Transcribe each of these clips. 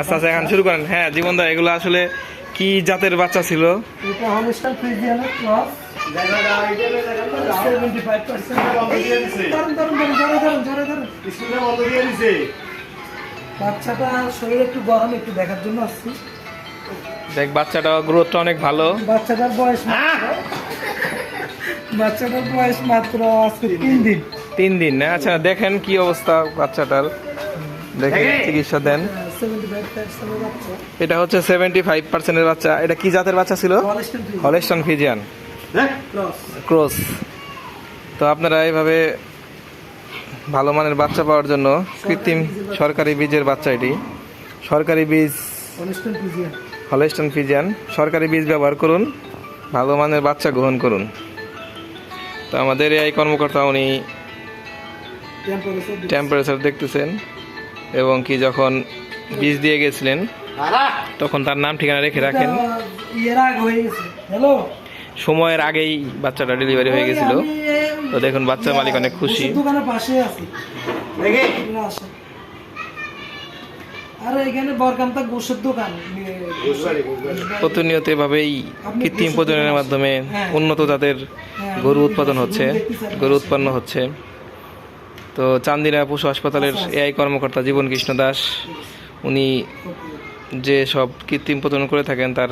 আচ্ছা আচ্ছা এখন শুরু করেন। হ্যাঁ জীবন দা এগুলো আসলে কি জাতের বাচ্চা ছিল? এটা ক্রস বাচ্চাটা শরীর একটু গরম একটু দেখার জন্য আসছি। দেখ বাচ্চাটা গ্রোথটা অনেক ভালো। বাচ্চাটার বয়স বাচ্চাটার বয়স মাত্র আজকে তিন দিন। তিন দিন না? আচ্ছা দেখেন কি অবস্থা বাচ্চাটার। দেখেন। চিকিৎসা দেন সেভেন্টি ফাইভ পার্সেন্টের বাচ্চা এটা হচ্ছে সেভেন্টি ফাইভ পার্সেন্টের বাচ্চা। এটা কি জাতের বাচ্চা ছিল? Holstein Friesian. ক্রস। ক্রস। তো আপনারা এইভাবে ভালো মানের বাচ্চা পাওয়ার জন্য কৃত্রিম সরকারি বীজের বাচ্চা এটি। সরকারি বীজ হলেস্টন ফিজিয়ান। সরকারি বীজ ব্যবহার করুন ভালো মানের বাচ্চা গ্রহণ করুন। তো আমাদের এই কর্মকর্তা উনি টেম্পারেচার দেখতেছেন এবং কি যখন বীজ দিয়ে গেছিলেন। তখন তার নাম ঠিকানা রেখে রাখেন। হয়ে সময়ের আগেই বাচ্চাটা ডেলিভারি হয়ে গেছিল। তো দেখুন বাচ্চার মালিক অনেক খুশি। প্রতিনিয়ত এভাবেই কৃত্রিম প্রজননের মাধ্যমে উন্নত জাতের গরু উৎপাদন হচ্ছে। গরু উৎপন্ন হচ্ছে। তো চান্দিনা পশু হাসপাতালের এআই কর্মকর্তা জীবন কৃষ্ণ দাস। উনি যে সব কৃত্রিম প্রজনন করে থাকেন তার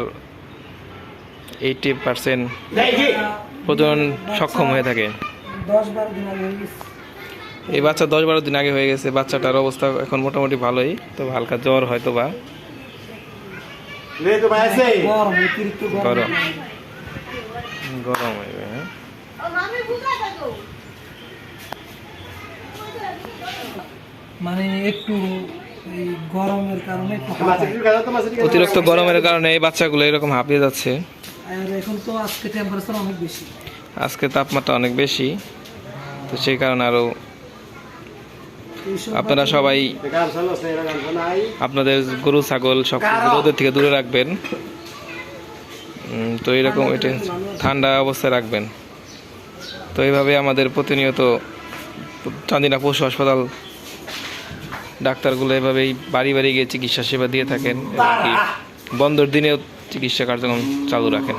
এইটি পার্সেন্ট প্রজনন সক্ষম হয়ে থাকে। এই বাচ্চা দশ বারো দিন আগে হয়ে গেছে বাচ্চাটার অবস্থা এখন মোটামুটি ভালোই তো হালকা জ্বর হয়তো বা গরম গরম। গরম। গরম হয়ে। মানে একটু গরমের কারণে। অতিরিক্ত গরমের কারণে এই বাচ্চাগুলো এরকম হাঁপিয়ে যাচ্ছে। আর এখন তো আজকে টেম্পারেচার অনেক বেশি। আজকে তাপমাত্রা অনেক বেশি তো সেই কারণে আরও আপনারা সবাই আপনাদের গরু ছাগল সব রোদের থেকে দূরে রাখবেন। তো এরকম এটা ঠান্ডা অবস্থায় রাখবেন। তো এইভাবে আমাদের প্রতিনিয়ত চান্দিনা পশু হাসপাতাল ডাক্তারগুলো এভাবেই বাড়ি বাড়ি গিয়ে চিকিৎসা সেবা দিয়ে থাকেন এমনকি বন্ধর দিনেও চিকিৎসা কার্যক্রম চালু রাখেন।